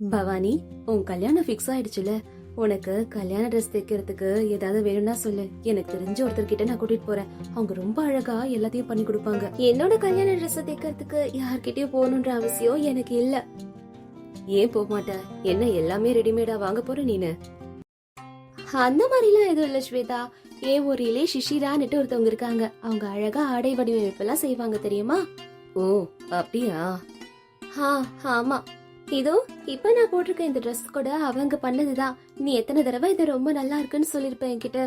பவானி உன் கல்யாணம் ஃபிக்ஸ் ஆயிடுச்சுல? உனக்கு கல்யாண ட்ரெஸ் தைக்கிறதுக்கு ஏதாவது வேணும்னா சொல்லு. எனக்கு தெரிஞ்ச ஒருத்தர்கிட்ட நான் கூட்டிட்டு போறேன். அவங்க ரொம்ப அழகா எல்லாத்தையும் பண்ணி கொடுப்பாங்க. என்னோட கல்யாண ட்ரெஸ் தைக்கிறதுக்கு யார்கிட்டயும் போகணுன்ற அவசியம் எனக்கு இல்ல. ஏன் போக மாட்டேன் என்ன எல்லாமே ரெடிமேடா வாங்க போற நீனு? அந்த மாதிரிலாம் எதுவும் இல்ல ஸ்வேதா. ஏன் ஊரிலே சிஷிரான்னுட்டு ஒருத்தவங்க இருக்காங்க. அவங்க அழகா ஆடை வடிவமைப்பெல்லாம் செய்வாங்க தெரியுமா? ஓ அப்படியா? ஆ ஆமா. இதோ இப்ப நான் போட்டிருக்க இந்த Dress கூட அவங்க பண்ணதுதான். நீ எத்தனை தடவை இது ரொம்ப நல்லா இருக்குன்னு சொல்லிருப்ப என்கிட்ட.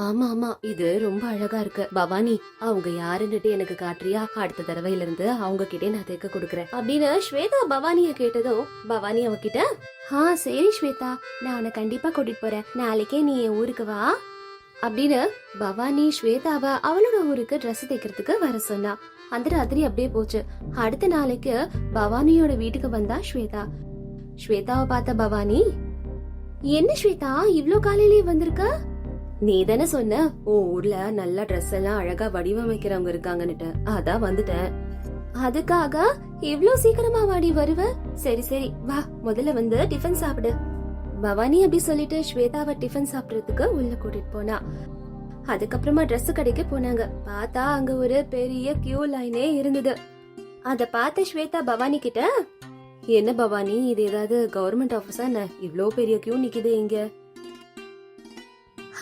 ஆமா ஆமா. இது ரொம்ப அழகா இருக்கு. பவானி அவங்க யாருன்னுட்டு எனக்கு காட்டுறியா? அடுத்த தடவையில இருந்து அவங்க கிட்டே நான் தைக்க கொடுக்கறேன். அப்படின்னு ஸ்வேதா பவானிய கேட்டதும் பவானி அவகிட்ட ஆ சரி ஸ்வேதா. நான் உன்னை கண்டிப்பா கூட்டிட்டு போறேன். நாளைக்கே நீ என் ஊருக்கு வா. அப்படின்னு பவானி ஸ்வேதாவை அவளோட ஊருக்கு Dress தைக்கிறதுக்கு வர சொன்னா. அந்த ராத்திரி அப்படியே போச்சு. அடுத்த நாளைக்கு பவானியோட வீட்டுக்கு வந்தா ஸ்வேதா. ஸ்வேதாவை பார்த்த பவானி என்ன ஸ்வேதா இவ்ளோ காலையிலேயே வந்திருக்க? நீ தானே சொன்ன உன் ஊர்ல நல்லா ட்ரெஸ் எல்லாம் அழகா வடிவமைக்கிறவங்க இருக்காங்கன்னுட்டு. அதான் வந்துட்டேன். அதுக்காக இவ்ளோ சீக்கிரமா வாடி வருவ? சரி சரி. வா முதல்ல வந்து டிஃபன் சாப்பிடு. பவானி அப்படி சொல்லிட்டு ஸ்வேதாவை டிஃபன் சாப்பிடுறதுக்கு உள்ள கூட்டிட்டு போனா. அதுக்கப்புறமா ட்ரெஸ் கடைக்கு போனாங்க. பார்த்தா அங்க ஒரு பெரிய கியூ லைனே இருந்தது. அத பார்த்த ஸ்வேதா பவானி கிட்ட என்ன பவானி இது ஏதாவது கவர்மெண்ட் ஆபீஸா என்ன இவ்வளோ பெரிய கியூ நிக்குது இங்க.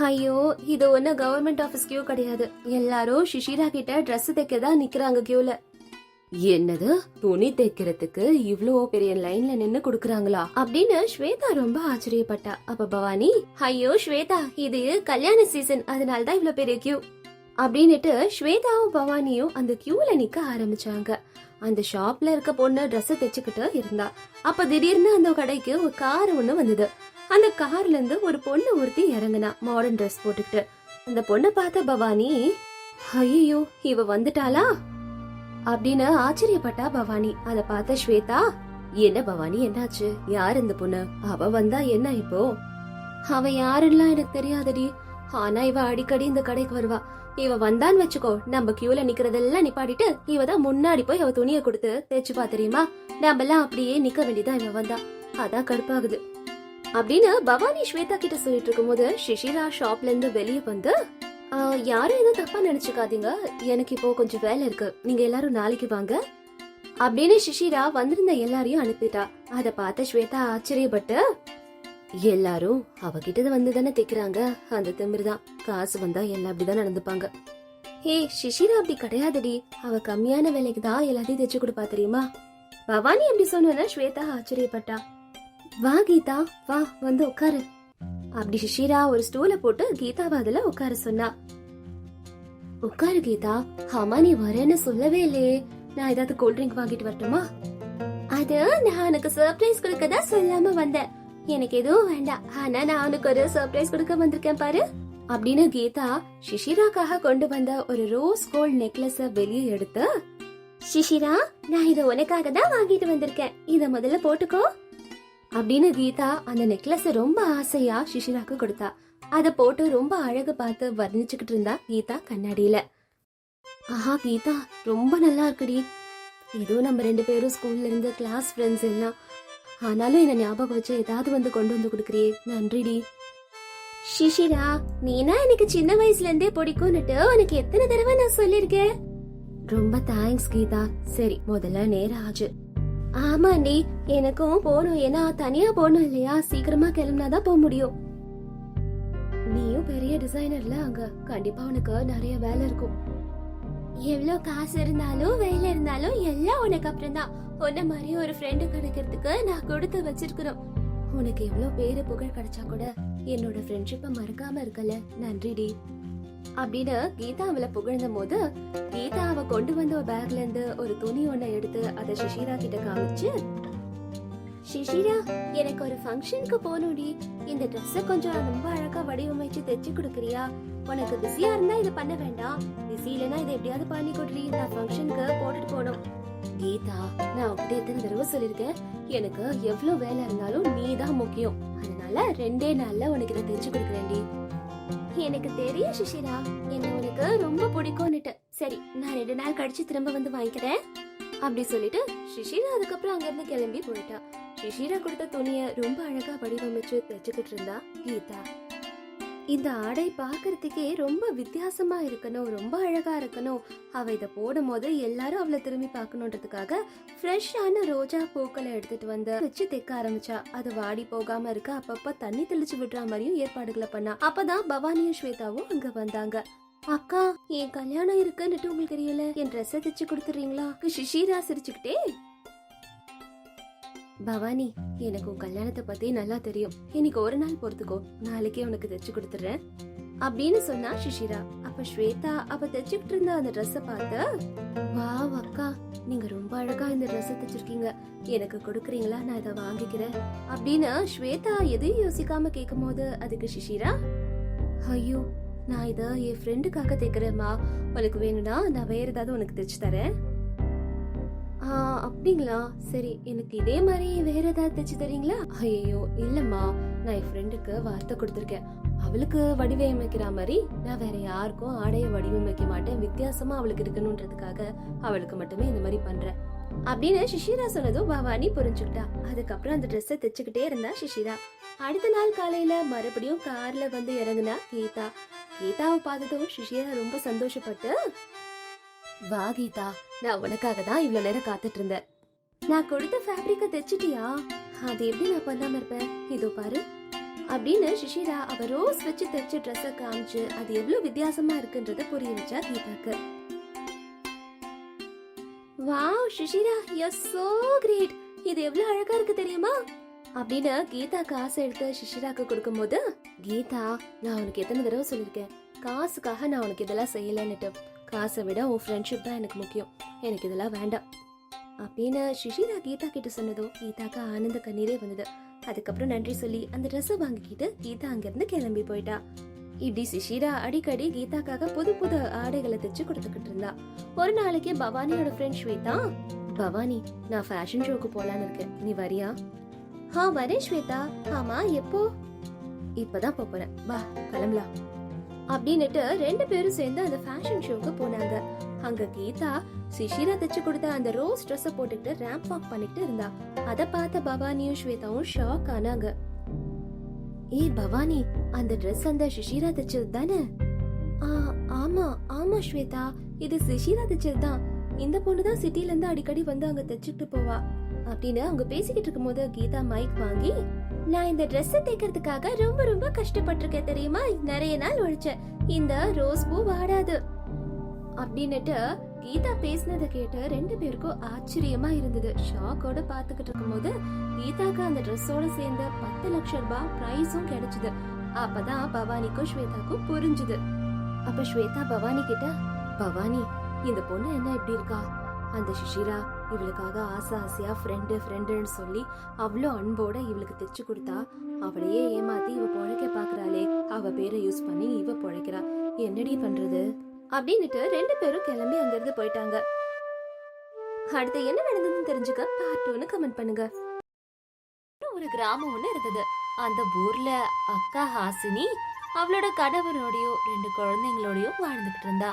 ஐயோ இது ஒண்ணு கவர்மெண்ட் ஆபீஸ் கியூ கிடையாது. எல்லாரும் ஷிஷிரா கிட்ட ட்ரெஸ் தைக்க தான் நிக்கிறாங்க கியூல என்னது? துணி தைக்கிறதுக்கு இவ்வளோ பெரிய லைன்ல நின்னு குடுக்கறாங்களா? அப்படின்னு ஸ்வேதா ரொம்ப ஆச்சரியப்பட்டா. அப்ப பவானி ஐயோ ஸ்வேதா இது கல்யாண சீசன் அதனாலதான் இவ்வளவு பெரிய கியூ அப்படின்னுட்டு ஸ்வேதாவும் பவானியும் அந்த கியூல நிக்க ஆரம்பிச்சாங்க. அந்த ஷாப்ல இருக்க பொண்ணு ட்ரெஸ் தைச்சுக்கிட்டு இருந்தா. அப்ப திடீர்னு அந்த கடைக்கு ஒரு கார் ஒண்ணு வந்தது. அந்த கார்ல இருந்து ஒரு பொண்ணு ஒருத்தி இறங்குனா மாடர்ன் ட்ரெஸ் போட்டுக்கிட்டு. அந்த பொண்ணை பார்த்த பவானி ஐயோ இவ வந்துட்டாளா? அப்படின்னு ஆச்சரியப்பட்டா பவானி. அத பார்த்த ஸ்வேதா என்ன பவானி என்னாச்சு? யார் இந்த பொண்ணு? அவ வந்தா என்ன இப்போ? அவ யாருலாம் எனக்கு தெரியாதடி. ஆனா இவ அடிக்கடி இந்த கடைக்கு வருவா. இவ வந்தான்னு வச்சுக்கோ நம்ம கியூல நிக்கிறதெல்லாம் நிப்பாடிட்டு இவ தான் முன்னாடி போய் அவ துணியை கொடுத்து தேய்ச்சுப்பா தெரியுமா? நம்ம எல்லாம் அப்படியே நிக்க வேண்டியதான் இவ வந்தா. அதான் கடுப்பாகுது. அப்படின்னு பவானி ஸ்வேதா கிட்ட சொல்லிட்டு இருக்கும்போது சிஷிரா ஷாப்ல இருந்து வெளியே வந்து யாரும் எதுவும் தப்பா நினைச்சுக்காதீங்க. எனக்கு இப்போ கொஞ்சம் வேலை இருக்கு. நீங்க எல்லாரும் நாளைக்கு வாங்க. அப்படின்னு சிஷிரா வந்திருந்த எல்லாரையும் அனுப்பிட்டா. அத பார்த்த ஸ்வேதா ஆச்சரியப்பட்டு எல்லாரும் அவகிட்ட வந்து தானே தைக்கிறாங்க அந்த திமிருதான். காசு வந்தா எல்லாம் அப்படிதான் நடந்துப்பாங்க. ஹே சிஷிரா அப்படி கிடையாதுடி. அவ கம்மியான வேலைக்கு தான் எல்லாத்தையும் தைச்சு கொடுப்பா தெரியுமா? பவானி அப்படி சொன்னா ஸ்வேதா ஆச்சரியப்பட்டா. வா கீதா வா வந்து உட்காரு. அப்படி சிஷிரா ஒரு ஸ்டூல போட்டு கீதாவை அதுல உட்கார சொன்னா. உட்காரு கீதா ஆமா நீ வரேன்னு சொல்லவே இல்லையே. நான் ஏதாவது கூல் ட்ரிங்க் வாங்கிட்டு வரட்டுமா? அது நான் உனக்கு சர்ப்ரைஸ் கொடுக்க தான் சொல்லாம வந்தேன். எனக்கு எதுவும் வேண்டாம். ஆனா நான் உனக்கு ஒரு சர்ப்ரைஸ் கொடுக்க வந்திருக்கேன் பாரு. அப்படின்னு கீதா சிஷிராக்காக கொண்டு வந்த ஒரு ரோஸ் கோல்ட் நெக்லஸ வெளியே எடுத்து சிஷிரா நான் இத உனக்காக தான் வாங்கிட்டு வந்திருக்கேன். இத முதல்ல போட்டுக்கோ. அப்படின்னு கீதா அந்த நெக்லஸ் ரொம்ப ஆசையா சிஷிராக்கு கொடுத்தா. அத போட்டு ரொம்ப அழகு பார்த்து வர்ணிச்சுக்கிட்டு இருந்தா கீதா கண்ணாடியில. ஆஹா கீதா ரொம்ப நல்லா இருக்குடி. ஏதோ நம்ம ரெண்டு பேரும் ஸ்கூல்ல இருந்து கிளாஸ் ஃப்ரெண்ட்ஸ் எல்லாம். ஆனாலும் என்ன ஞாபகம் வச்சு ஏதாவது வந்து கொண்டு வந்து கொடுக்குறியே. நன்றிடி. ஷிஷிரா நீனா எனக்கு சின்ன வயசுல இருந்தே பிடிக்கும்னுட்டு உனக்கு எத்தனை தடவை நான் சொல்லிருக்கேன் ரொம்ப தேங்க்ஸ் கீதா. சரி முதல்ல நேரம் ஆச்சு. ஆமாண்டி எனக்கும் போகணும். ஏன்னா தனியா போகணும் இல்லையா? சீக்கிரமா கிளம்புனாதான் போக முடியும். நீயும் பெரிய டிசைனர்ல அங்க. கண்டிப்பா உனக்கு நிறைய வேலை இருக்கும். எவ்வளவு காசு இருந்தாலும் வேலை இருந்தாலும் எல்லாம் உனக்கு அப்புறம் தான் உன்ன மாதிரி ஒரு ஃப்ரெண்டு கிடைக்கிறதுக்கு நான் கொடுத்து வச்சிருக்கிறோம். உனக்கு எவ்வளவு பேரு புகழ் கிடைச்சா கூட என்னோட ஃப்ரெண்ட்ஷிப்பை மறக்காம இருக்கல. நன்றிடி. அப்படின்னு கீதா அவளை புகழ்ந்த போது கீதா அவ கொண்டு வந்த ஒரு பேக்ல இருந்து ஒரு துணி ஒண்ண எடுத்து அதை சிஷிரா கிட்ட காமிச்சு சிஷிரா எனக்கு ஒரு ஃபங்க்ஷனுக்கு போகணும்டி. இந்த ட்ரெஸ்ஸ கொஞ்சம் ரொம்ப அழகா வடிவமைச்சு தைச்சு கொடுக்குறியா? உனக்கு பிஸியா இருந்தா இதை பண்ண வேண்டாம். பிஸி இல்லைன்னா இதை எப்படியாவது பண்ணி கொடுறி. நான் ஃபங்க்ஷனுக்கு போட்டுட்டு போனோம் கீதா நான் உங்ககிட்ட எத்தனை தடவை சொல்லிருக்கேன் எனக்கு எவ்வளவு வேலை இருந்தாலும் நீ தான் முக்கியம். அதனால ரெண்டே நாள்ல உனக்கு இதை தைச்சு கொடுக்குறேன்டி. எனக்கு தெரியும் சுஷிரா என்ன உனக்கு ரொம்ப பிடிக்கும்னுட்டு. சரி நான் ரெண்டு நாள் கழிச்சு திரும்ப வந்து வாங்கிக்கிறேன். அப்படி சொல்லிட்டு சுஷிரா அதுக்கப்புறம் அங்கிருந்து கிளம்பி போயிட்டா. சுஷிரா கொடுத்த துணியை ரொம்ப அழகா வடிவமைச்சு தச்சுக்கிட்டு இருந்தா கீதா. இந்த ஆடை பார்க்கறதுக்கே ரொம்ப வித்தியாசமா இருக்கணும் ரொம்ப அழகா இருக்கணும். அவ இதை போடும் போது எல்லாரும் அவளை திரும்பி பார்க்கணுன்றதுக்காக ஃப்ரெஷ்ஷான ரோஜா பூக்களை எடுத்துட்டு வந்து வச்சு தைக்க ஆரம்பிச்சா. அது வாடி போகாம இருக்க அப்பப்ப தண்ணி தெளிச்சு விடுற மாதிரியும் ஏற்பாடுகளை பண்ணா. அப்பதான் பவானியும் ஸ்வேதாவும் அங்க வந்தாங்க. அக்கா என் கல்யாணம் இருக்குன்னுட்டு உங்களுக்கு தெரியல? என் ட்ரெஸ்ஸை தைச்சு கொடுத்துறீங்களா சிஷிரா சிரிச்சுக்கிட்டே பவானி எனக்கு உன் கல்யாணத்தை பத்தி நல்லா தெரியும். இன்னைக்கு ஒரு நாள் பொறுத்துக்கோ நாளைக்கே உனக்கு தைச்சு கொடுத்துறேன் அப்படின்னு சொன்னா சுஷிரா. அப்ப ஸ்வேதா அப்ப தைச்சுக்கிட்டு இருந்த அந்த ட்ரெஸ்ஸ பார்த்து வாவ் அக்கா நீங்க ரொம்ப அழகா இந்த ட்ரெஸ் தைச்சிருக்கீங்க. எனக்கு கொடுக்குறீங்களா? நான் இதை வாங்கிக்கிறேன். அப்படின்னு ஸ்வேதா எதையும் யோசிக்காம கேட்கும் போது அதுக்கு சிஷிரா ஐயோ நான் இதை என் ஃப்ரெண்டுக்காக தைக்கிறேம்மா உனக்கு வேணும்னா நான் வேற ஏதாவது உனக்கு தைச்சு தரேன். அப்படிங்களா? சரி எனக்கு இதே மாதிரி வேற ஏதாவது தச்சு தரீங்களா? ஐயோ இல்லம்மா. நான் என் ஃப்ரெண்டுக்கு வார்த்தை கொடுத்துருக்கேன். அவளுக்கு வடிவமைக்கிற மாதிரி நான் வேற யாருக்கும் ஆடையை வடிவமைக்க மாட்டேன். வித்தியாசமா அவளுக்கு இருக்கணுன்றதுக்காக அவளுக்கு மட்டுமே இந்த மாதிரி பண்றேன். அப்படின்னு சிஷிரா சொன்னதும் பவானி புரிஞ்சுக்கிட்டா. அதுக்கப்புறம் அந்த ட்ரெஸ்ஸை தைச்சுக்கிட்டே இருந்தா சிஷிரா. அடுத்த நாள் காலையில மறுபடியும் கார்ல வந்து இறங்குனா கீதா. கீதாவை பார்த்ததும் சிஷிரா ரொம்ப சந்தோஷப்பட்டு வா கீதா நான் உனக்காக தான் இவ்வளவு நேரம் காத்துட்டு இருந்தேன். நான் கொடுத்த ஃபேப்ரிக்க தைச்சிட்டியா? அது எப்படி நான் பண்ணாம இருப்பேன்? இதோ பாரு. அப்படின்னு சிஷிரா அவ ரோஸ் வச்சு தைச்ச ட்ரெஸ்ஸ காமிச்சு அது எவ்வளவு வித்தியாசமா இருக்குன்றத புரிய வச்சா கீதாக்கு. Wow Shishira you so great இது எவ்வளவு அழகா இருக்கு தெரியுமா? அப்படின்னு கீதா காசு எடுத்து சிஷிராக்கு கொடுக்கும்போது கீதா நான் உனக்கு எத்தனை தடவை சொல்லியிருக்கேன்? காசுக்காக நான் உனக்கு இதெல்லாம் செய்யலன்னுட்டு. காசை விட உன் ஃப்ரெண்ட்ஷிப் தான் எனக்கு முக்கியம். எனக்கு இதெல்லாம் வேண்டாம். அப்படின்னு சிஷிரா கீதா கிட்ட சொன்னதும் கீதாக்கு ஆனந்த கண்ணீரே வந்தது. அதுக்கப்புறம் நன்றி சொல்லி அந்த ட்ரெஸ்ஸை வாங்கிக்கிட்டு கீதா அங்கிருந்து கிளம்பி போயிட்டா. இப்படி சிஷிரா அடிக்கடி கீதாக்காக புது புது ஆடைகளை தைச்சு கொடுத்துக்கிட்டு இருந்தா. ஒரு நாளைக்கு பவானியோட ஃப்ரெண்ட் ஸ்வேதா பவானி நான் ஃபேஷன் ஷோக்கு போலான்னு இருக்கேன். நீ வரியா? ஆ வரேன் ஸ்வேதா. ஆமா எப்போ? இப்பதான் போறேன். வா கிளம்பலாம். அப்படின்னுட்டு ரெண்டு பேரும் சேர்ந்து அந்த ஃபேஷன் ஷோக்கு போனாங்க. அங்க கீதா சிஷிரா தச்சு கொடுத்த அந்த ரோஸ் ட்ரெஸ் போட்டுக்கிட்டு ரேம்ப் வாக் பண்ணிட்டு இருந்தா. அத பார்த்த பவானியும் ஸ்வேதாவும் ஷாக் ஆனாங்க. ஏ பவானி அந்த ட்ரெஸ் அந்த சிஷிரா தைச்சது தானே? ஆ ஆமா ஆமா ஸ்வேதா இது சிஷிரா தைச்சது தான். இந்த பொண்ணு தான் சிட்டில இருந்து அடிக்கடி வந்து அங்க தைச்சிட்டு போவா. அப்படின்னு அவங்க பேசிக்கிட்டு இருக்கும்போது கீதா மைக் வாங்கி நான் இந்த ட்ரெஸ்ஸை தைக்கிறதுக்காக ரொம்ப ரொம்ப கஷ்டப்பட்டிருக்கேன் தெரியுமா? நிறைய நாள் உழைச்சேன் இந்த ரோஸ் பூ வாடாது. அப்படின்னுட்டு கீதா பேசினதை கேட்டு ரெண்டு பேருக்கும் ஆச்சரியமா இருந்தது. ஷாக்கோட பாத்துக்கிட்டு இருக்கும்போது கீதாக்கு அந்த ட்ரெஸ்ஸோட சேர்ந்து பத்து லட்சம் ரூபாய் பிரைஸும் கிடைச்சது. அப்பதான் பவானிக்கும் ஸ்வேதாக்கும் புரிஞ்சுது. அப்ப ஸ்வேதா பவானி கிட்ட பவானி இந்த பொண்ணு என்ன இப்படி இருக்கா? அந்த சிஷிரா இவளுக்காக ஆசை ஆசையா ஃப்ரெண்டு ஃப்ரெண்டுன்னு சொல்லி அவ்வளோ அன்போட இவளுக்கு தைச்சு கொடுத்தா அவளையே ஏமாத்தி இவ பொழைக்க பாக்குறாளே. அவ பேரை யூஸ் பண்ணி இவ பொழைக்கிறா. என்னடி பண்றது? அப்படின்னுட்டு ரெண்டு பேரும் கிளம்பி அங்கிருந்து போயிட்டாங்க. அடுத்து என்ன நடந்ததுன்னு தெரிஞ்சுக்க பார்ட் ஒன்னு கமெண்ட் பண்ணுங்க. ஒரு கிராமம் ஒன்று இருந்தது. அந்த ஊர்ல அக்கா ஹாசினி அவளோட கணவரோடயோ ரெண்டு குழந்தைங்களோடையும் வாழ்ந்துகிட்டு இருந்தா.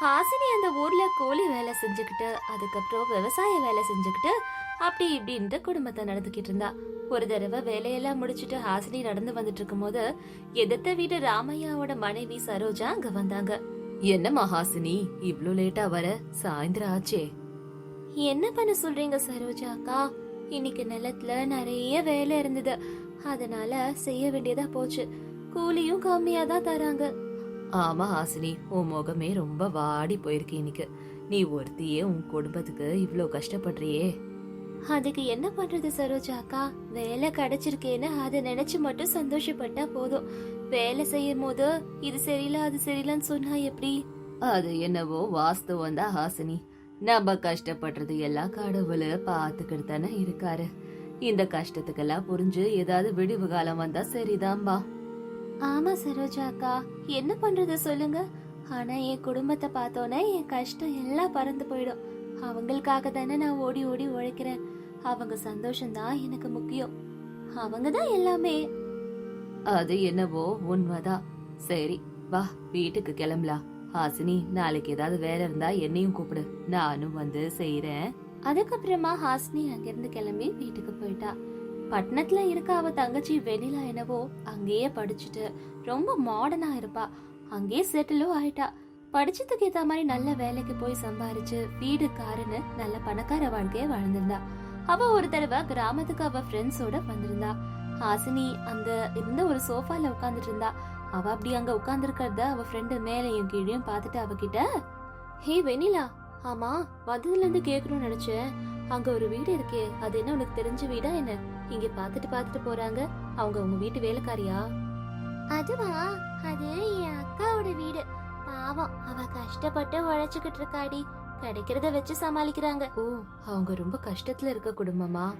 ஹாசினி அந்த ஊர்ல கூலி வேலை செஞ்சுக்கிட்டு அதுக்கப்புறம் விவசாய வேலை செஞ்சுக்கிட்டு அப்படி இப்படின்ட்டு குடும்பத்தை நடத்திக்கிட்டு இருந்தா. ஒரு தடவை வேலையெல்லாம் முடிச்சிட்டு ஹாசினி நடந்து வந்துட்டு இருக்கும்போது எதிர்த்த வீட்டு ராமையாவோட மனைவி சரோஜா அங்க வந்தாங்க. என்னம்மா ஹாசினி இவ்ளோ லேட்டா வர? சாயந்தரம் ஆச்சே. என்ன பண்ண சொல்றீங்க சரோஜா அக்கா? இன்னைக்கு நிலத்துல நிறைய வேலை இருந்தது. அதனால செய்ய வேண்டியதா போச்சு. கூலியும் கம்மியா தான் தராங்க. ஆமா ஹாசினி உன் முகமே ரொம்ப வாடி போயிருக்கு இன்னைக்கு. நீ ஒருத்தியே உன் குடும்பத்துக்கு இவ்ளோ கஷ்டப்படுறியே. அதுக்கு என்ன பண்றது சரோஜா அக்கா? வேலை கிடைச்சிருக்கேன்னு அதை நினைச்சு மட்டும் சந்தோஷப்பட்டா போதும். வேலை செய்யும் போது இது சரியில்லை அது சரியில்லைன்னு சொன்னா எப்படி? அது என்னவோ வாஸ்தவம் தான் ஹாசினி. நம்ம கஷ்டப்படுறது எல்லாம் கடவுள் பாத்துக்கிட்டு தானே இருக்காரு. இந்த கஷ்டத்துக்கெல்லாம் புரிஞ்சு ஏதாவது விடிவு காலம் வந்தா சரிதான்பா. ஆமா சரோஜா அக்கா என்ன பண்றது சொல்லுங்க. ஆனா என் குடும்பத்தை பார்த்தோன்னே என் கஷ்டம் எல்லாம் பறந்து போயிடும். அவங்களுக்காக தானே நான் ஓடி ஓடி உழைக்கிறேன். அவங்க சந்தோஷம்தான் எனக்கு முக்கியம். அவங்க தான் எல்லாமே. அது என்னவோ உண்மைதான். சரி வா வீட்டுக்கு கிளம்பலாம். ஹாசினி நாளைக்கு ஏதாவது வேலை இருந்தா என்னையும் கூப்பிடு. நானும் வந்து செய்யறேன் அதுக்கப்புறமா ஹாசினி அங்கிருந்து கிளம்பி வீட்டுக்கு போயிட்டா. பட்டணத்துல இருக்க அவ தங்கச்சி வெண்ணிலா என்னவோ அங்கேயே படிச்சுட்டு ரொம்ப மாடர்னா இருப்பா. அங்கேயே செட்டிலும் ஆயிட்டா. படிச்சதுக்கு ஏத்த மாதிரி நல்ல வேலைக்கு போய் சம்பாரிச்சு வீடு காருன்னு நல்ல பணக்கார வாழ்க்கைய வாழ்ந்திருந்தா. அவ ஒரு தடவை கிராமத்துக்கு அவ ஃப்ரெண்ட்ஸோட வந்திருந்தா. ஹாசினி அந்த இருந்த ஒரு சோஃபால உட்கார்ந்துட்டு இருந்தா. அவ அப்படி அங்க உட்கார்ந்துருக்கிறத அவ ஃப்ரெண்டு மேலையும் கீழையும் பார்த்துட்டு அவகிட்ட ஹே வெனிலா ஆமா வந்ததுல இருந்து கேட்கணும்னு நினைச்சேன். அங்க ஒரு வீடு இருக்கே அது என்ன உனக்கு தெரிஞ்ச வீடா என்ன? இங்க பார்த்துட்டு பார்த்துட்டு போறாங்க. அவங்க உங்க வீட்டு வேலைக்காரியா? அதுவா? அது என் அக்காவோட வீடு. பாவம் அவ கஷ்டப்பட்டு உழைச்சுக்கிட்டு இருக்காடி. கிடைக்கிறத வச்சு சமாளிக்கிறாங்க. ஓ அவங்க ரொம்ப கஷ்டத்துல இருக்க குடும்பமா?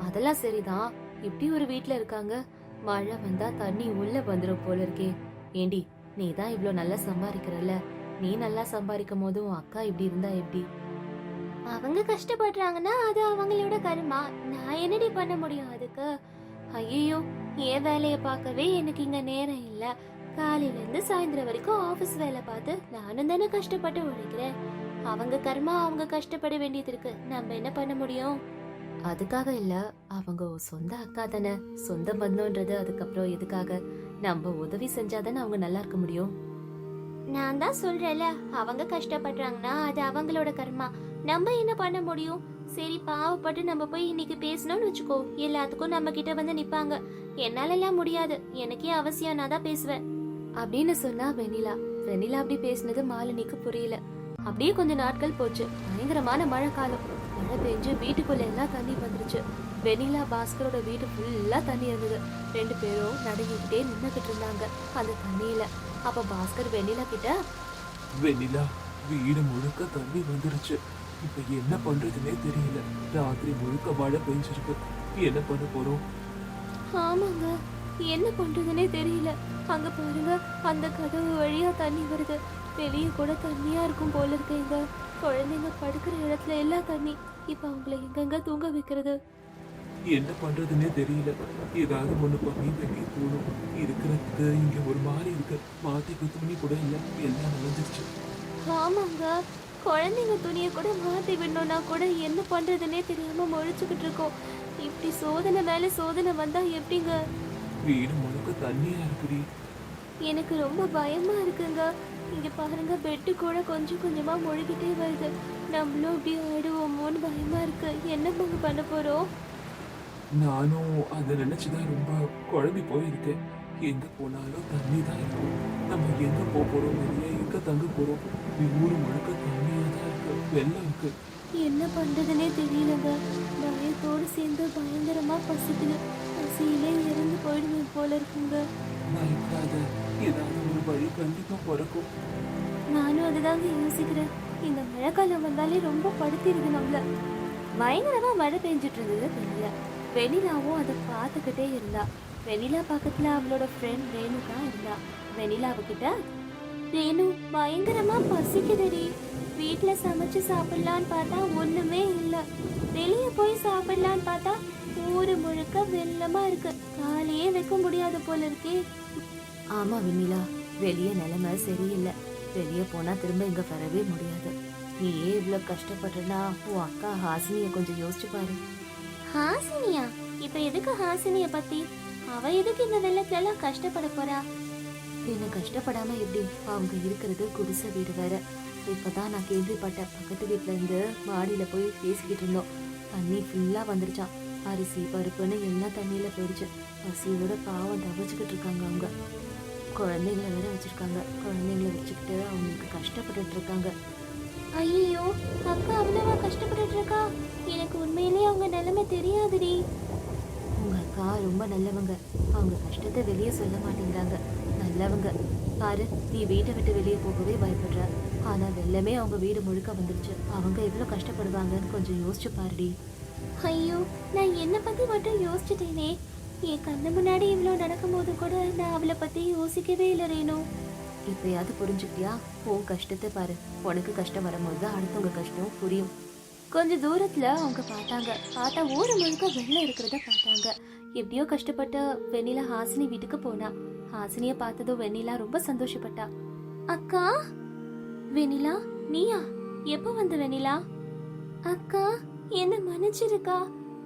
அதெல்லாம் சரிதான். இப்படி ஒரு வீட்ல இருக்காங்க. மழை வந்தா தண்ணி உள்ள வந்துரும் போல இருக்கே. ஏண்டி நீ தான் இவ்ளோ நல்லா சம்பாதிக்கிறல்ல நீ நல்லா சம்பாதிக்கும் போது உன் அக்கா இப்படி இருந்தா எப்படி? அவங்க கஷ்டப்படுறாங்கன்னா அது அவங்களோட கருமா. நான் என்னடி பண்ண முடியும் அதுக்கு? ஐயோ என் வேலையை பார்க்கவே எனக்கு இங்க நேரம் இல்ல. காலையில இருந்து சாயந்தரம் வரைக்கும் ஆபீஸ் வேலை பார்த்து நானும் தானே கஷ்டப்பட்டு உழைக்கிறேன். அவங்க கர்மா அவங்க கஷ்டப்பட வேண்டியது இருக்கு. நம்ம என்ன பண்ண முடியும்? அதுக்காக இல்ல அவங்க சொந்த அக்கா தானே. சொந்த பந்தம்ன்றது அதுக்கப்புறம் எதுக்காக? நம்ம உதவி செஞ்சாதானே அவங்க நல்லா இருக்க முடியும்? நான் தான் சொல்றேன்ல அவங்க கஷ்டப்படுறாங்கன்னா அது அவங்களோட கர்மா. நம்ம என்ன பண்ண முடியும்? சரி பாவப்பட்டு நம்ம போய் இன்னைக்கு பேசணும்னு வச்சுக்கோ. எல்லாத்துக்கும் நம்ம கிட்ட வந்து நிப்பாங்க. என்னாலலாம் முடியாது. எனக்கே அவசியம் நான் தான் பேசுவேன். அப்படின்னு சொன்னா வெண்ணிலா. வெண்ணிலா அப்படி பேசினது மாலினிக்கு புரியல. அப்படியே கொஞ்ச நாட்கள் போச்சு. பயங்கரமான மழை காலம். மழை பெஞ்சு வீட்டுக்குள்ள எல்லாம் தண்ணி வந்துருச்சு. வெண்ணிலா பாஸ்கரோட வீடு ஃபுல்லா தண்ணி இருந்தது. ரெண்டு பேரும் நடுங்கிக்கிட்டே நின்னுகிட்டு இருந்தாங்க. அந்த தண்ணியில. அப்ப பாஸ்கர் வெண்ணிலா கிட்ட வெண்ணிலா வீடு முழுக்க தண்ணி வந்துருச்சு. இப்ப என்ன பண்றதுனே தெரியல. ராத்திரி முழுக்க மழை பெஞ்சிருக்கு. என்ன பண்ண போறோம்? ஆமாங்க. என்ன பண்றதுனே தெரியல. அங்க பாருங்க அந்த கதவு வழியா தண்ணி வருது. வெளியே கூட தண்ணியா இருக்கும் போல இருக்குங்க. குழந்தைங்க படுக்கிற இடத்துல எல்லாம் தண்ணி. இப்ப அவங்கள எங்கெங்க தூங்க வைக்கிறது? என்ன பண்றதுனே தெரியல. ஏதாவது ஒண்ணு பண்ணி வெளியே போகணும் இருக்கிறதுக்கு இங்க ஒரு மாதிரி இருக்கு. மாத்திக்கு துணி கூட இல்ல. எல்லாம் நனைஞ்சிருச்சு. ஆமாங்க. குழந்தைங்க துணியை கூட மாத்தி விடணும்னா கூட என்ன பண்றதுனே தெரியாம முழிச்சுக்கிட்டு இருக்கோம். இப்படி சோதனை மேல சோதனை வந்தா எப்படிங்க? வீடு முழுக்க தண்ணியா இருக்குடி. எனக்கு ரொம்ப பயமா இருக்குங்க. இங்க பாருங்க பெட்டு கூட கொஞ்சம் கொஞ்சமா முழுகிட்டே வருது. நம்மளும் இப்படி ஆயிடுவோமோன்னு பயமா இருக்கு. என்ன பண்ண போறோம்? நானும் அதை நினைச்சுதான் ரொம்ப குழம்பி போயிருக்கேன். எங்க போனாலும் தண்ணி தான் இருக்கும். நம்ம எங்க போக வெளியே எங்க தங்க போறோம்? ஊரு முழுக்க தண்ணியா தான் இருக்கு. வெள்ளம் இருக்கு. என்ன பண்றதுனே தெரியலங்க. பயத்தோடு சேர்ந்து பயங்கரமா பசிக்குது. பசியிலே இறந்து போயிடுவேன் போல இருக்குங்க. பயப்படாத. ஏதாவது ஒரு வழி கண்டிப்பா பிறக்கும். நானும் அதுதாங்க யோசிக்கிறேன். இந்த மழைக்காலம் வந்தாலே ரொம்ப படுத்திருக்கு நம்மள. பயங்கரமா மழை பெஞ்சிட்டு இருந்தது வெளியில வெனிலாவும் அதை பார்த்துக்கிட்டே இருந்தா. வெனிலா பக்கத்துல அவளோட ஃப்ரெண்ட் ரேணுகா இருந்தா. வெனிலா அவகிட்ட ரேணு பயங்கரமா பசிக்குதுடி. வீட்ல சமைச்சு சாப்பிடலான்னு பார்த்தா ஒண்ணுமே இல்ல. வெளியே போய் சாப்பிடலான்னு பார்த்தா ஊரு முழுக்க வெள்ளமா இருக்கு. காலையே வைக்க முடியாது போல இருக்கே. ஆமா வெண்ணிலா வெளியே நிலைமை சரியில்லை. வெளியே போனா திரும்ப இங்க வரவே முடியாது. நீ ஏன் இவ்ளோ கஷ்டப்படுறனா உன் அக்கா ஹாசினிய கொஞ்சம் யோசிச்சு பாரு. ஹாசினியா? இப்ப எதுக்கு ஹாசினிய பத்தி? அவ எதுக்கு இந்த வெள்ளத்துல எல்லாம் கஷ்டப்பட போறா? என்ன கஷ்டப்படாம எப்படி அவங்க இருக்கிறது குடிசை வீடு வேற. இப்பதான் நான் கேள்விப்பட்டேன். பக்கத்து வீட்டுல இருந்து மாடியில போய் பேசிக்கிட்டு இருந்தோம். தண்ணி ஃபுல்லா வந்துருச்சான் அரிசி பருப்புன்னு எல்லாம் தண்ணியில போயிடுச்சு. பசியோட பாவம் தவிச்சுக்கிட்டு இருக்காங்க அவங்க. குழந்தைங்கள வேற வச்சிருக்காங்க. குழந்தைங்கள வச்சுக்கிட்டு அவங்களுக்கு கஷ்டப்பட்டுட்டு இருக்காங்க. ஐயோ அக்கா அவ்வளவா கஷ்டப்பட்டுட்டு இருக்கா? எனக்கு உண்மையிலேயே அவங்க நிலைமை தெரியாதுடி. அக்கா ரொம்ப நல்லவங்க. அவங்க கஷ்டத்தை வெளியே சொல்ல மாட்டேங்கிறாங்க. நல்லவங்க. பாரு நீ வீட்டை விட்டு வெளியே போகவே பயப்படுற. ஆனா வெள்ளமே அவங்க வீடு முழுக்க வந்துருச்சு. அவங்க எவ்வளவு கஷ்டப்படுவாங்கன்னு கொஞ்சம் யோசிச்சு பாருடி. ஐயோ நான் என்ன பத்தி மட்டும் யோசிச்சுட்டேனே. என் கண்ணு முன்னாடி இவ்வளோ நடக்கும்போது கூட நான் அவளை பத்தி யோசிக்கவே இல்லை ரேணு. இப்பயாவது புரிஞ்சுக்கிட்டியா? உன் கஷ்டத்தை பாரு. உனக்கு கஷ்டம் வரும்போது தான் அடுத்தவங்க கஷ்டம் புரியும். கொஞ்ச தூரத்துல அவங்க பார்த்தாங்க. பார்த்தா ஊரு முழுக்க வெள்ளம் இருக்கிறத பார்த்தாங்க. எப்படியோ கஷ்டப்பட்டு வெண்ணிலா ஹாசினி வீட்டுக்கு போனா. ஹாசினிய பார்த்ததும் வெண்ணிலா ரொம்ப சந்தோஷப்பட்டா. அக்கா வெண்ணிலா நீயா? எப்போ வந்த வெண்ணிலா? அக்கா என்ன மன்னிச்சிருக்கா?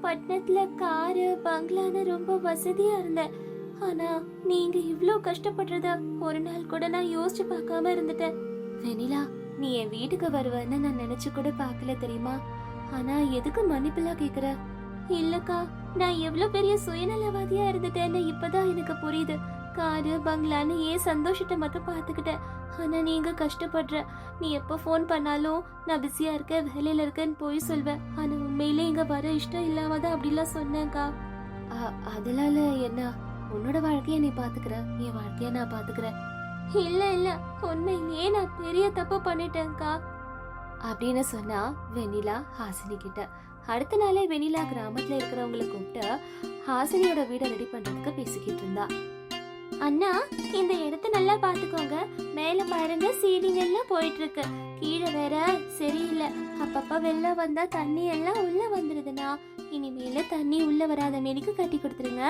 பட்டணத்துல காரு பங்களான்னு ரொம்ப வசதியா இருந்தேன் ஆனா நீங்க இவ்ளோ கஷ்டப்படுறத ஒரு நாள் கூட நான் யோசிச்சு பார்க்காம இருந்துட்டேன். வெனிலா நீ என் வீட்டுக்கு வருவன்னு நான் நினைச்சு கூட பார்க்கல தெரியுமா? ஆனா எதுக்கு மன்னிப்புலாம் கேக்குற? இல்லக்கா நான் எவ்வளவு பெரிய சுயநலவாதியா இருந்துட்டேன்னு இப்பதான் எனக்கு புரியுது. காரு பங்களான்னு ஏன் சந்தோஷத்தை மட்டும் பார்த்துக்கிட்டேன் ஆனா நீங்க கஷ்டப்படுற? நீ எப்போ ஃபோன் பண்ணாலும் நான் பிஸியா இருக்கேன் வேலையில இருக்கேன்னு போய் சொல்வேன். ஆனா உண்மையிலே இங்க வர இஷ்டம் இல்லாம தான் அப்படிலாம் சொன்னேன்க்கா. அதனால என்ன? உன்னோட வாழ்க்கைய நீ பாத்துக்கிற. என் வாழ்க்கைய நான் பாத்துக்கிறேன். இல்ல இல்ல. உண்மையிலேயே நான் பெரிய தப்பு பண்ணிட்டேன்க்கா. அப்படின்னு சொன்னா வெண்ணிலா ஹாசினி கிட்ட. அடுத்த நாளே வெண்ணிலா கிராமத்துல இருக்கிறவங்கள கூப்பிட்டு ஹாசினியோட வீடை ரெடி பண்றதுக்கு பேசிக்கிட்டு இருந்தா. அண்ணா இந்த இடத்த நல்லா பாத்துக்கோங்க மேல பாருங்க சீலிங் எல்லாம் போயிட்டு இருக்கு கீழே வேற சரியில்லை. அப்பப்ப வெள்ளம் வந்தா தண்ணி எல்லாம் உள்ள வந்துருதுண்ணா. இனிமேல தண்ணி உள்ள வராத மேனிக்கு கட்டி கொடுத்துருங்க.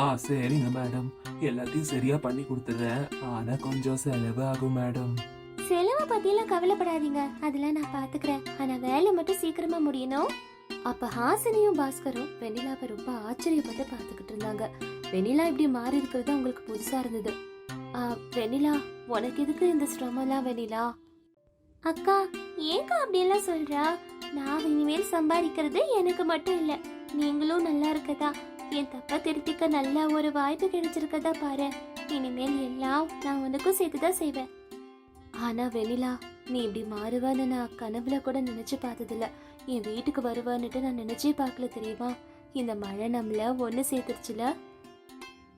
ஆ சரிங்க மேடம் எல்லாத்தையும் சரியா பண்ணி கொடுத்துறேன் ஆனா கொஞ்சம் செலவு ஆகும் மேடம் செலவை பத்தியெல்லாம் கவலைப்படாதீங்க. அதெல்லாம் நான் பாத்துக்கிறேன். ஆனா வேலை மட்டும் சீக்கிரமா முடியணும். அப்ப ஹாசினியும் பாஸ்கரும் வெண்ணிலாவை ரொம்ப ஆச்சரியப்பட்டு பார்த்துக்கிட்டு இருந்தாங்க. வெண்ணிலா இப்படி மாறி இருக்கிறது அவங்களுக்கு புதுசா இருந்தது. ஆ, வெண்ணிலா உனக்கு எதுக்கு இந்த சிரமம்லாம் வெண்ணிலா? அக்கா ஏக்கா அப்படியெல்லாம் சொல்றா? நான் இனிமேல் சம்பாதிக்கிறது எனக்கு மட்டும் இல்ல. நீங்களும் நல்லா இருக்கதா? என் தப்ப திருத்திக்க நல்ல ஒரு வாய்ப்பு கிடைச்சிருக்கதா பாரு. இனிமேல் எல்லாம் நான் உனக்கும் சேர்த்துதான் செய்வேன். ஆனா வெண்ணிலா நீ இப்படி மாறுவான்னு நான் கனவுல கூட நினைச்சு பார்த்ததில்ல. என் வீட்டுக்கு வருவான்னுட்டு நான் நினைச்சே பார்க்கல தெரியுமா? இந்த மழை நம்மள ஒண்ணு சேர்த்துருச்சுல?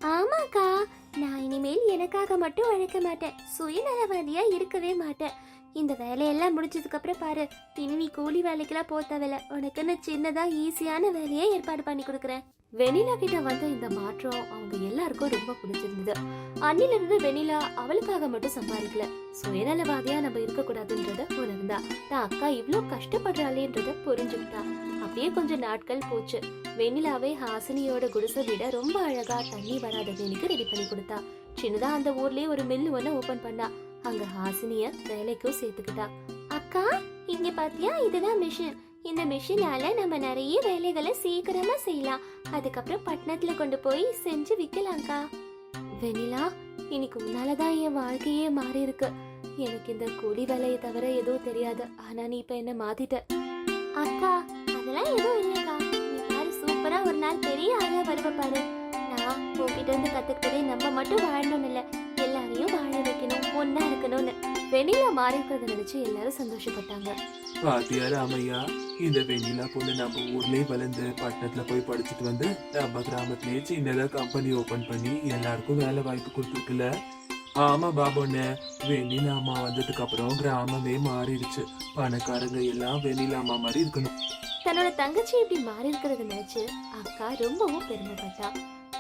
ஆமாக்கா. நான் இனிமேல் எனக்காக மட்டும் உழைக்க மாட்டேன். சுயநலவாதியா இருக்கவே மாட்டேன். இந்த வேலையெல்லாம் முடிச்சதுக்கு அப்புறம் பாரு. இனி நீ கூலி வேலைக்கெல்லாம் போத்த தேவையில்ல. உனக்குன்னு சின்னதாக சின்னதா ஈஸியான வேலையை ஏற்பாடு பண்ணி கொடுக்குறேன். வெனிலா கிட்ட வந்த இந்த மாற்றம் அவங்க எல்லாருக்கும் ரொம்ப பிடிச்சிருந்தது. அன்னில இருந்து வெனிலா அவளுக்காக மட்டும் சம்பாதிக்கல. சுயநலவாதியா நம்ம இருக்க கூடாதுன்றத உணர்ந்தா. தான் அக்கா இவ்ளோ கஷ்டப்படுறாளேன்றத புரிஞ்சுக்கிட்டா. அப்படியே கொஞ்ச நாட்கள் போச்சு. வெனிலாவே ஹாசினியோட குடிசை விட ரொம்ப அழகா தண்ணி வராத வேலைக்கு ரெடி பண்ணி கொடுத்தா. சின்னதா அந்த ஊர்லயே ஒரு மில்லு ஒண்ணு ஓபன் பண்ணா. அங்க ஹாசினிய வேலைக்கும் சேர்த்துக்கிட்டா. அக்கா இங்க பாத்தியா? இதுதான் மிஷின் இந்த மிஷினால நம்ம நிறைய வேலைகளை சீக்கிரமா செய்யலாம். அதுக்கப்புறம் பட்டணத்துல கொண்டு போய் செஞ்சு விக்கலாம்க்கா. வெனிலா இன்னைக்கு உன்னாலதான் என் வாழ்க்கையே மாறி இருக்கு. எனக்கு இந்த கூலி வேலையை தவிர எதுவும் தெரியாது. ஆனா நீ இப்ப என்ன மாத்திட்ட. அக்கா அதெல்லாம் எதுவும் இல்லக்கா. நீ பாரு சூப்பரா ஒரு நாள் பெரிய ஆளா வருவ பாரு. நான் உன்கிட்ட இருந்து கத்துக்கிட்டதே நம்ம மட்டும் வாழணும் இல்ல. எல்லாரையும் வாழ வைக்கணும் ஒன்னா இருக்கணும்னு. வெண்ணிலா மாறி இருக்கிறத நினைச்சு எல்லாரும் சந்தோஷப்பட்டாங்க. பாத்தியா ராமையா இந்த வெண்ணிலா பொண்ணு நம்ம ஊர்லயே வளர்ந்து பட்டணத்துல போய் படிச்சுட்டு வந்து நம்ம கிராமத்திலேயே சின்னதா கம்பெனி ஓபன் பண்ணி எல்லாருக்கும் வேலை வாய்ப்பு கொடுத்துருக்குல்ல. ஆமா பாபொண்ணே வெண்ணிலா அம்மா வந்ததுக்கு அப்புறம் கிராமமே மாறிடுச்சு. பணக்காரங்க எல்லாம் வெண்ணிலா அம்மா மாதிரி இருக்கணும். தன்னோட தங்கச்சி இப்படி மாறி இருக்கிறத நினைச்சு அக்கா ரொம்பவும் பெருமைப்பட்டா.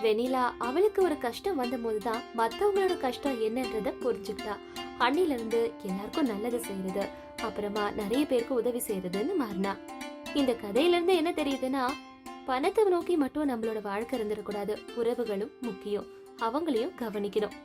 வெனிலா அவளுக்கு ஒரு கஷ்டம் வந்த போதுதான் மத்தவங்களோட கஷ்டம் என்னன்றத புரிஞ்சுக்கிட்டா. அன்னில இருந்து எல்லாருக்கும் நல்லது செய்யறது அப்புறமா நிறைய பேருக்கு உதவி செய்யறதுன்னு மாறினா. இந்த கதையில இருந்து என்ன தெரியுதுன்னா பணத்தை நோக்கி மட்டும் நம்மளோட வாழ்க்கை இருந்துடக்கூடாது. உறவுகளும் முக்கியம். அவங்களையும் கவனிக்கணும்.